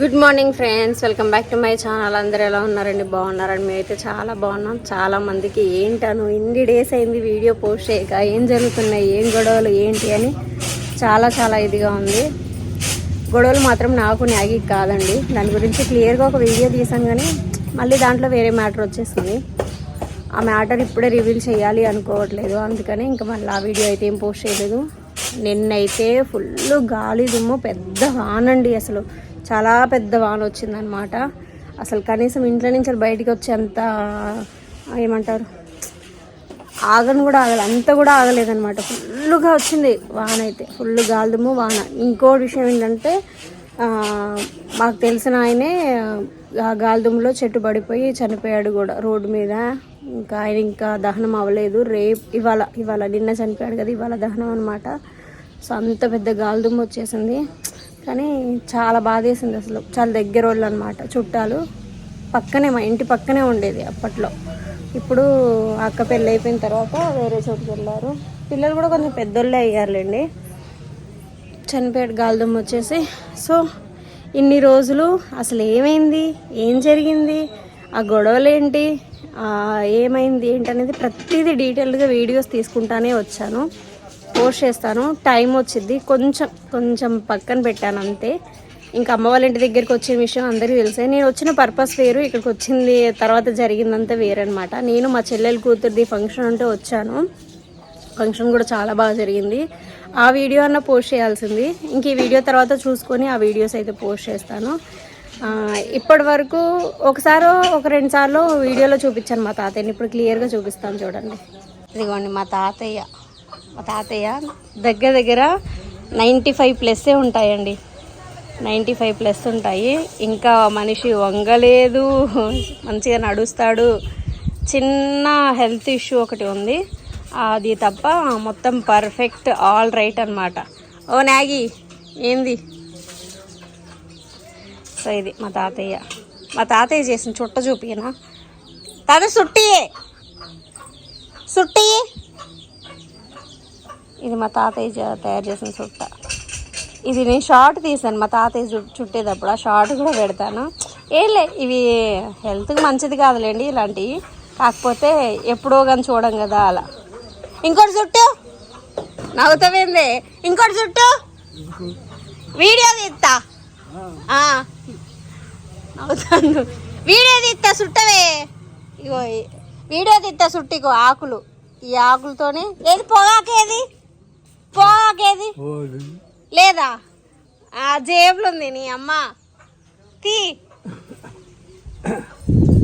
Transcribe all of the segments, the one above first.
Good morning friends welcome back to my channel అందరు ఎలా ఉన్నారండి? బాగున్నారండి? మేమైతే చాలా బాగున్నాం. చాలా మందికి ఏంటను ఇన్ని డేస్ అయింది వీడియో పోస్ట్ చేయక. ఏం జరుగుతున్నాయి? ఏం గొడవలు? ఏంటి అని చాలా చాలా ఇదిగా ఉంది. గొడవలు మాత్రం నాకు నాగి కాదండి. దాని గురించి క్లియర్గా ఒక వీడియో తీసాను కానీ మళ్ళీ దాంట్లో వేరే మ్యాటర్ వచ్చేసింది. ఆ మ్యాటర్ ఇప్పుడే రివీల్ చేయాలి అనుకోవట్లేదు. అందుకని ఇంకా మళ్ళీ ఆ వీడియో అయితే ఏం పోస్ట్ చేయలేదు. నిన్నైతే ఫుల్ గాలి దుమ్ము పెద్ద వానండి అసలు. చాలా పెద్ద వాన వచ్చిందనమాట అసలు కనీసం ఇంట్లో నుంచి బయటికి వచ్చేంత ఏమంటారు ఆగను కూడా ఆగలేదు అంత కూడా ఆగలేదనమాట ఫుల్గా వచ్చింది వాన అయితే ఫుల్ గాలిదుమ్ము వాన. ఇంకోటి విషయం ఏంటంటే మాకు తెలిసిన ఆయనే ఆ గాలిదుమ్ములో చెట్టు పడిపోయి చనిపోయాడు కూడా రోడ్డు మీద. ఇంకా ఆయన ఇంకా దహనం అవ్వలేదు. రేపు ఇవాళ ఇవాళ నిన్న చనిపోయాడు కదా ఇవాళ దహనం అనమాట సో అంత పెద్ద గాలిదుమ్మ వచ్చేసింది. కానీ చాలా బాధేసింది అసలు. చాలా దగ్గర వాళ్ళు అనమాట చుట్టాలు. పక్కనే మా ఇంటి పక్కనే ఉండేది అప్పట్లో. ఇప్పుడు అక్క పెళ్ళి అయిపోయిన తర్వాత వేరే చోటుకి వెళ్ళారు. పిల్లలు కూడా కొంచెం పెద్దోళ్ళే అయ్యారులేండి. చనిపోయాడు గాలిదుమ్మ వచ్చేసి. సో ఇన్ని రోజులు అసలు ఏమైంది? ఏం జరిగింది? ఆ గొడవలు ఏంటి ఏమైంది? ఏంటి అనేది ప్రతిదీ డీటెయిల్గా వీడియోస్ తీసుకుంటానే వచ్చాను. పోస్ట్ చేస్తాను. టైం వచ్చింది. కొంచెం కొంచెం పక్కన పెట్టాను అంతే. ఇంకా అమ్మ వాళ్ళ ఇంటి దగ్గరికి వచ్చిన విషయం అందరికీ తెలిసే. నేను వచ్చిన పర్పస్ వేరు ఇక్కడికి వచ్చింది తర్వాత జరిగిందంతా వేరనమాట నేను మా చెల్లెలు కూతురిది ఫంక్షన్ ఉంటే వచ్చాను. ఫంక్షన్ కూడా చాలా బాగా జరిగింది. ఆ వీడియో అన్న పోస్ట్ చేయాల్సింది. ఇంక ఈ వీడియో తర్వాత చూసుకొని ఆ వీడియోస్ అయితే పోస్ట్ చేస్తాను. ఇప్పటి వరకు ఒకసారి ఒక రెండు సార్లు వీడియోలో చూపించాను మా తాతయ్యని. ఇప్పుడు క్లియర్గా చూపిస్తాను చూడండి. ఇదిగోండి మా తాతయ్య. మా తాతయ్య దగ్గర దగ్గర నైంటీ ఫైవ్ ప్లస్సే ఉంటాయండి. నైంటీ ఫైవ్ ప్లస్ ఉంటాయి. ఇంకా మనిషి వంగలేదు మంచిగా నడుస్తాడు. చిన్న హెల్త్ ఇష్యూ ఒకటి ఉంది. అది తప్ప మొత్తం పర్ఫెక్ట్ ఆల్ రైట్ అనమాట ఓ నాగి ఏంది? సో ఇది మా తాతయ్య. మా తాతయ్య చేసిన చుట్ట చూపినా తాత సుట్టి సుట్టి ఇది మా తాతయ్య తయారు చేసిన చుట్ట ఇది నేను షార్ట్ తీసాను మా తాతయ్య చుట్టేటప్పుడు. ఆ షార్ట్ కూడా పెడతాను. ఏలే ఇవి హెల్త్కి మంచిది కాదులేండి ఇలాంటివి కాకపోతే ఎప్పుడో కానీ చూడం కదా అలా. ఇంకోటి చుట్టు. నవ్వుతావేంది? ఇంకోటి చుట్టు. వీడియో తీస్తా నవ్వుతాను వీడియో తీస్తా చుట్టవే ఇగో వీడియో తీస్తా చుట్టిగో ఆకులు. ఈ ఆకులతోనే. ఏది పొగాకేది? పొగాకేది లేదా? ఆ జేబులో ఉంది నీ అమ్మ. తీ.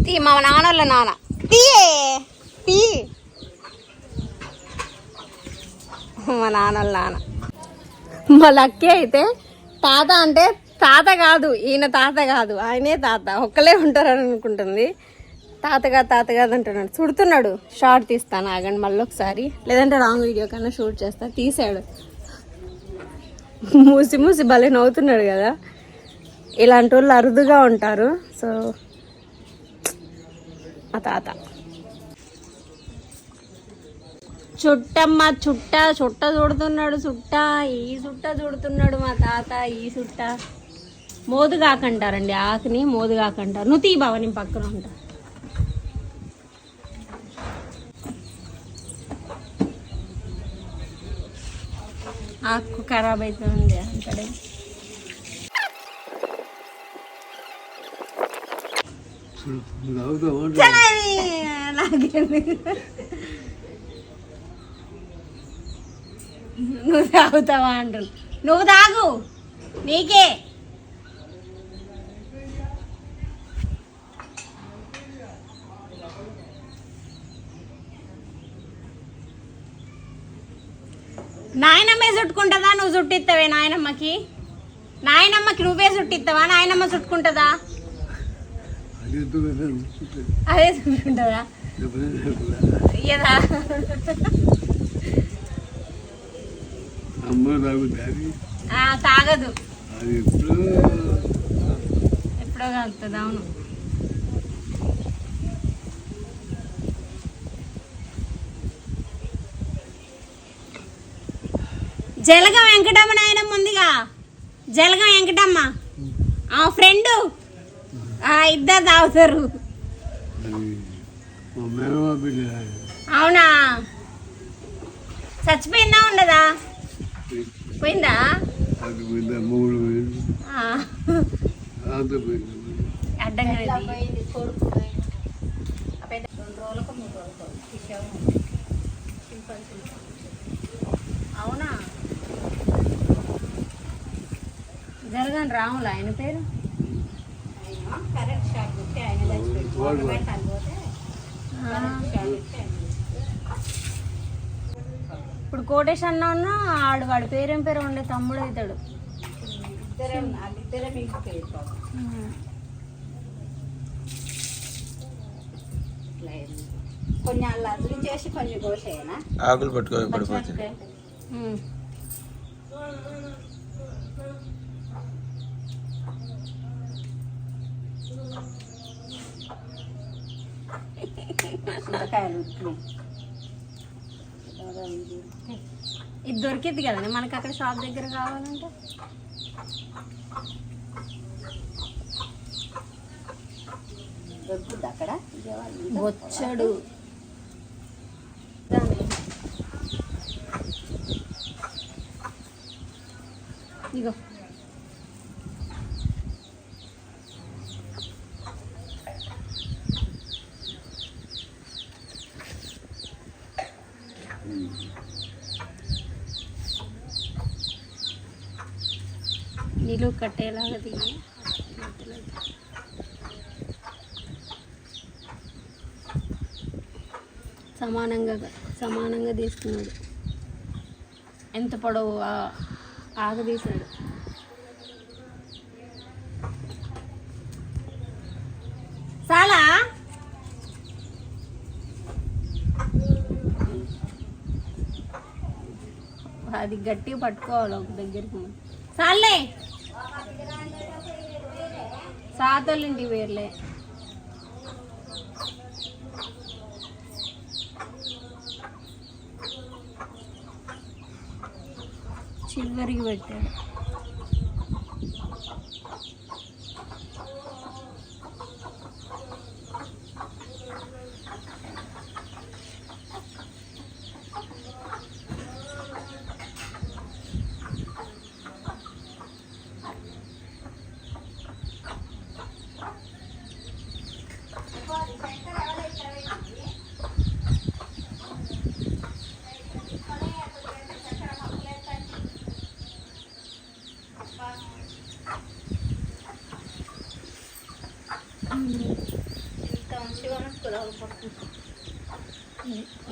తీ మా నాన్నోళ్ళ నాన్న. తీయే తీ. మా నాన్నోళ్ళ నాన్న. మా లక్కీ అయితే తాత అంటే తాత కాదు ఈయన తాత కాదు ఆయనే తాత. ఒక్కలే ఉంటారని అనుకుంటుంది. తాతగా తాతగా అంటున్నాడు. చుడుతున్నాడు. షార్ట్ తీస్తాను ఆగండి మళ్ళీ ఒకసారి లేదంటే రాంగ్ వీడియో కన్నా షూట్ చేస్తా. తీసాడు. మూసి మూసి భలే నవ్వుతున్నాడు కదా. ఇలాంటి వాళ్ళు అరుదుగా ఉంటారు. సో మా తాత. చుట్టమ్మ చుట్ట చుట్ట చూడుతున్నాడు చుట్ట ఈ చుట్ట చూడుతున్నాడు మా తాత ఈ చుట్ట. మోదుగాకంటారండి ఆకుని మోదుగాకంటారు నువ్వు తీ భవని నేను పక్కన ఉంటా. ఆకు ఖరాబ్ అవుతుంది అంతడే నువ్వు తాగుతావా అంటారు నువ్వు తాగు. నీకే. నాయనమ్మే చుట్టుకుంటుందా? నువ్వు చుట్టిస్తావే నాయనమ్మకి? నాయనమ్మకి నువ్వే చుట్టిస్తావా నాయనమ్మ చుట్టుకుంటుందా? అదే చుట్టుకుంటుందా? అమ్మ తాగదు. ఎప్పుడు ఎప్పుడో కలుగుతుంది అవును. జలగ వెంకటమ్మ నాయనమ్మ ఉందిగా. జలగ వెంకటమ్మ. ఆ ఫ్రెండు. ఇద్దరు తాగుతారు. అవునా? చచ్చిపోయిందా ఉండదా? పోయిందా? అది పోయింది. అడ్డంగా పోయింది కొడుకు పోయింది. ఆ పెద్ద రెండు రోజులకు మూడు రోజులకు తీసేవారు. అవునా జరగని రాములు ఆయన పేరు? ఆయన కరెంట్ షాక్ కొట్టి ఆయన చచ్చిపోయింది. వాడు- గవర్నమెంట్ అని పోతే ఆ, కరెంట్ షాక్ కొట్టి ఆయన ఇప్పుడు కోటేష్ అన్న ఉన్న ఆడు వాడి పేరేం పేరు ఉండే తమ్ముడు అవుతాడు. కొన్ని అదులు చేసి కొన్ని కోసేయనా? ఆకులు పట్టుకో పడిపోతుంది చింతకాయలు ఉట్లు ఇది దొరికిద్ది కదండి. మనకి అక్కడ షాప్ దగ్గర కావాలంటే. దొరుకుద్ది అక్కడ? బొచ్చడు. ఇగో మధ్యలో కట్టేలాగా దిగి సమానంగా సమానంగా తీసుకున్నాడు. ఎంత పొడవు ఆగదీశాడు చాలా అది గట్టిగా పట్టుకోవాలి ఒక దగ్గరికి. చాలే సాతోళ్ళింటి వేర్లే చివరికి పెట్టాడు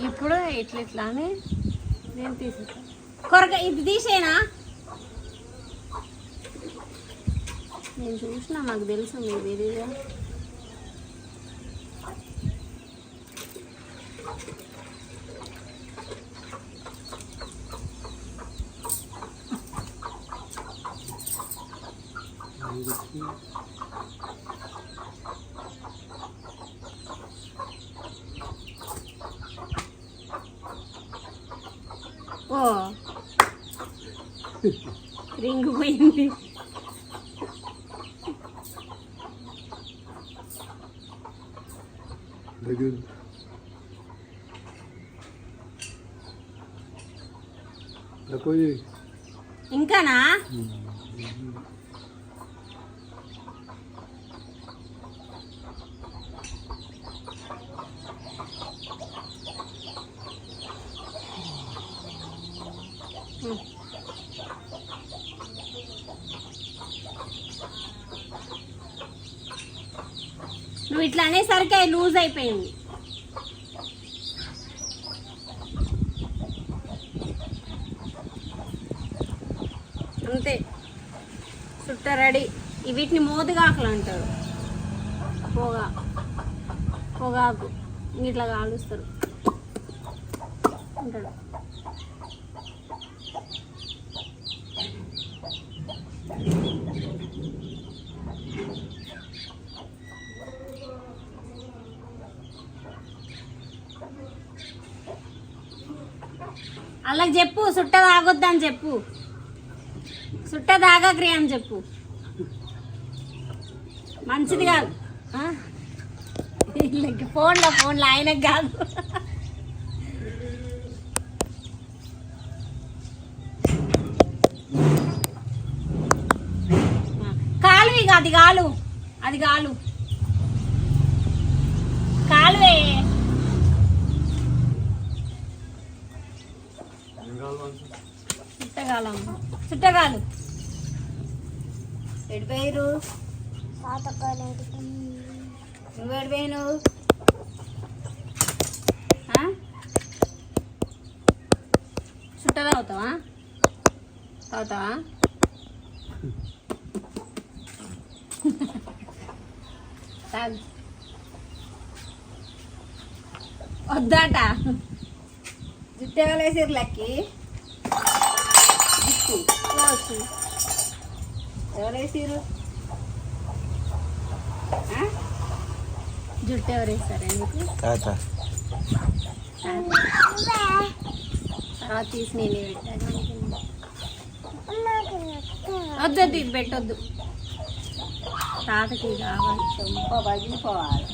ఇప్పుడు ఇట్లా ఇట్లా అని నేను తీసేస్తాను కొరక ఇది తీసేనా? నేను చూసిన మాకు తెలుసు మీరు తెలీదా ఓ రింగ్ Oh. Linguini. Bugün Lakoyi. Inkana? Hmm. నువ్వు ఇట్లా అనేసరికి అది లూజ్ అయిపోయింది అంతే. చుట్ట రెడీ. వీటిని మోదుగాకులు అంటారు. పొగా. పొగాకు. ఇట్లా కాలుస్తారు. ఉంటాడు అలా చెప్పు సుట్ట తాగొద్దని చెప్పు. సుట్ట తాగక్రి అని చెప్పు. మంచిది కాదు. వీళ్ళకి ఫోన్లో ఫోన్లో ఆయనకు కాదు. కాలువి అది కాలు. అది కాలు. కాలువే. చుట్టగాలం. చుట్టగాలు. ఎడిపోయారు నువ్వు ఎడిపోయాను చుట్టగా అవుతావా? అవుతావా? తాగు. వద్దాట. జుట్టు వేసారు లక్కి? జుట్టు క్లోజ్. ఎవరు వేసారు జుట్టు ఎవరు వేసారు ఎందుకు తాత. తర్వాత తీసి నేనే పెట్టాను వద్దు వద్దు ఇది పెట్టొద్దు. తాతకి కావాలి. చంప పగిలిపోవాలి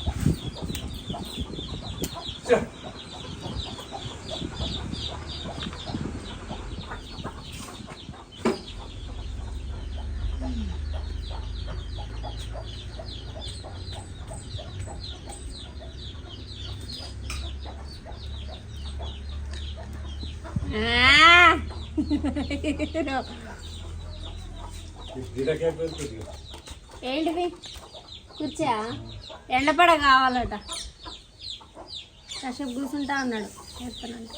ఆ! ఏంటిది కూర్చా ఎండపడ కావాలట. కాసేపు కూర్చుంటా అన్నాడు. చేస్తానంట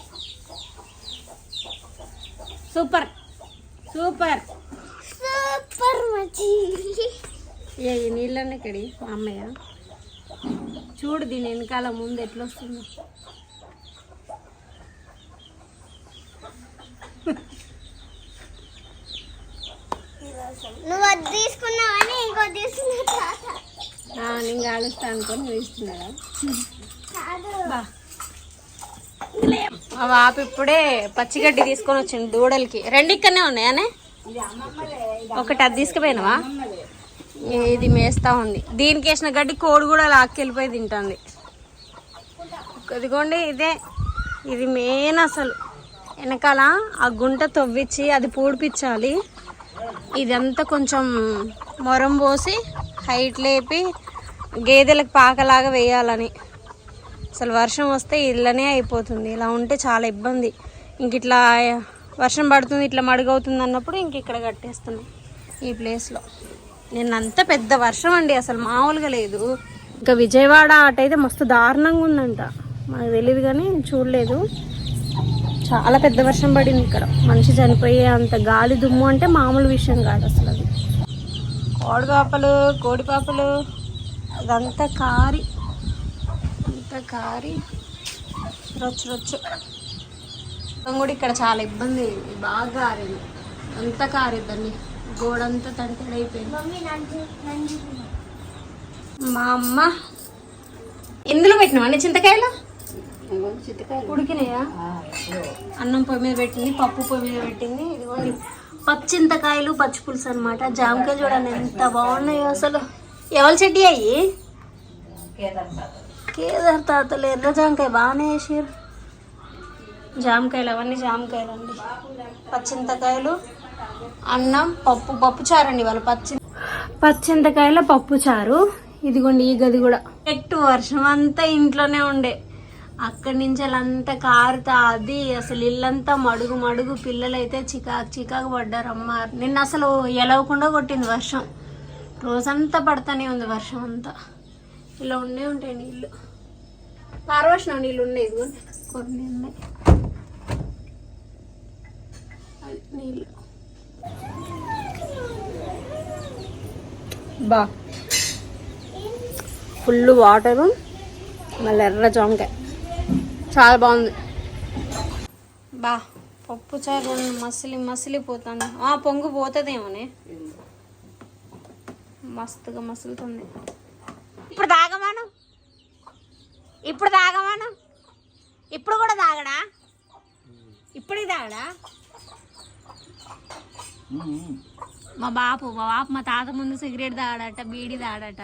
సూపర్. సూపర్. సూపర్ మచి ఏ ఈ నీళ్ళని ఇక్కడి మా అమ్మయ్య. చూడు దీని వెనకాల ముందు ఎట్లా వస్తుందో నువ్వు అది తీసుకున్నావని ఇంకో తీసుకున్నా తాత. నేను కాలుస్తా అనుకొని నువ్వు బా. మా బాప ఇప్పుడే పచ్చిగడ్డి తీసుకొని వచ్చింది దూడలకి. రెండు ఇక్కడనే ఉన్నాయానే ఒకటి అది తీసుకుపోయినవా? ఇది మేస్తా ఉంది. దీనికి వేసిన గడ్డి కోడి కూడా లాక్కెళ్ళిపోయి తింటుంది. ఇదిగోండి ఇదే. ఇది మెయిన్ అసలు. వెనకాల ఆ గుంట తవ్వించి అది పూడిపించాలి. ఇదంతా కొంచెం మొరం పోసి హైట్ లేపి గేదెలకు పాకలాగా వేయాలని. అసలు వర్షం వస్తే ఇళ్ళనే అయిపోతుంది. ఇలా ఉంటే చాలా ఇబ్బంది. ఇంక ఇట్లా వర్షం పడుతుంది ఇట్లా మడుగవుతుంది అన్నప్పుడు ఇంక ఇక్కడ కట్టేస్తున్నాం ఈ ప్లేస్లో. నిన్నంత పెద్ద వర్షం అండి అసలు మామూలుగా లేదు. ఇంకా విజయవాడ అటైతే మస్తు దారుణంగా ఉందంట. మనకు తెలియదు కానీ చూడలేదు. చాలా పెద్ద వర్షం పడింది ఇక్కడ. మనిషి చనిపోయే అంత గాలి దుమ్ము అంటే మామూలు విషయం కాదు అసలు అది. కోడిపాపలు కోడిపాపలు అదంతా కారి అంతా కారి రొచ్చు రొచ్చు. కూడా ఇక్కడ చాలా ఇబ్బంది అయింది. బాగా కారింది. అంతా కారిద్దండి. గోడంతా తడితడైపోయింది మా అమ్మ. ఎందులో పెట్టినావు? అండి చింతకాయలు? ఉడికినాయా? అన్నం పొయ్యి మీద పెట్టింది పప్పు పొయ్యి మీద పెట్టింది ఇదిగోండి పచ్చింతకాయలు పచ్చి పులుసు అనమాట జామకాయలు చూడండి ఎంత బాగున్నాయో అసలు. ఎవరి చెడ్డి అయ్యి? కేదార్ తాతలు. ఎర్ర జామకాయ బాగానే వేసారు జామకాయలు అవన్నీ జామకాయలు అండి. పచ్చింతకాయలు అన్నం పప్పు పప్పు చారండి వాళ్ళు పచ్చి పచ్చింతకాయల పప్పు చారు. ఇదిగోండి ఈ గది కూడా. ఎట్టు వర్షం అంతా ఇంట్లోనే ఉండే. అక్కడి నుంచి అంతా కారుతా అది అసలు ఇల్లంతా మడుగు మడుగు పిల్లలైతే చికాకు చికాకు పడ్డారమ్మ. నిన్న అసలు ఎలవకుండా కొట్టింది వర్షం. రోజంతా పడతానే ఉంది వర్షం అంతా. ఇలా ఉండే ఉంటాయి నీళ్ళు. పారవశన నీళ్ళు ఉన్నాయి కొన్ని ఉన్నాయి. నీళ్ళు. బా. Full water. మళ్ళీ ఎర్ర జాంకాయ చాలా బాగుంది. బా పప్పు చారు మసిలి మసిలిపోతుంది. ఆ పొంగు పోతుందేమోనే. మస్తుగా మసులుతుంది. ఇప్పుడు తాగమాను. ఇప్పుడు తాగమాను. ఇప్పుడు కూడా తాగడా? ఇప్పటికి తాగడా? మా బాపు మా బాపు మా తాత ముందు సిగరెట్ తాగడట బీడి తాగడట.